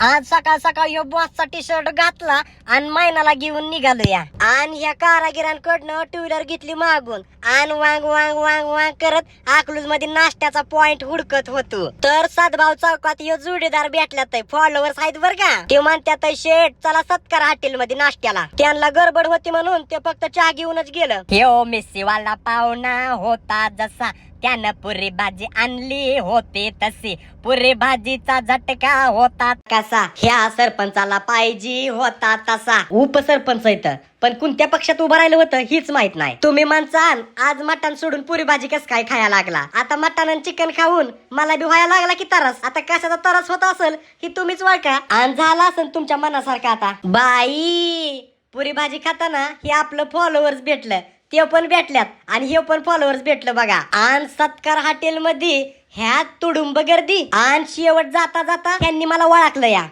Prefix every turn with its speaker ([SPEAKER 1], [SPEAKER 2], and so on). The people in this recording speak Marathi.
[SPEAKER 1] आज सकाळ सकाळ यो बॉसचा टी शर्ट घातला आणि मैनाला घेऊन निघालो या आणि ह्या कारागिरांकडनं टू व्हीलर घेतली मागून. आणि वांग वांग वांग वांग करत अकलूजमध्ये नाश्त्याचा पॉइंट हुडकत होतो. तर सदभाव चौकात यो जोडीदार भेटल्यात फॉलोअर्स आहेत बर का? ते म्हणतात शेट चला सत्कार हॉटेल मध्ये नाश्त्याला. त्यांना गडबड होती म्हणून ते फक्त चहा घेऊनच गेलं. हो मिस्सीवाला पाहुणा होता जसा. त्यानं पुरी भाजी आणली होते तशी. पुरी भाजीचा झटका होता कसा ह्या सरपंचाला पाहिजे होता तसा. उपसरपंच इथं. पण कोणत्या पक्षात उभं राहिलं होतं हीच माहीत नाही. तुम्ही माणसान आज मटण सोडून पुरी भाजी कस काय खायला लागला? आता मटण आणि चिकन खाऊन मला बी व्हायला लागला की तरस. आता कशाचा तरस होत असेल ही तुम्हीच वळका आणि झाला असेल तुमच्या मनासारखा आता. बाई पुरी भाजी खाताना हे आपलं फॉलोअर्स भेटलं. ते पण भेटल्यात. आणि हे पण फॉलोअर्स भेटलं बघा. आणि सत्कार हॉटेल मध्ये ह्या तुडुंब गर्दी. आणि शेवट जाता जाता त्यांनी मला ओळखलं या.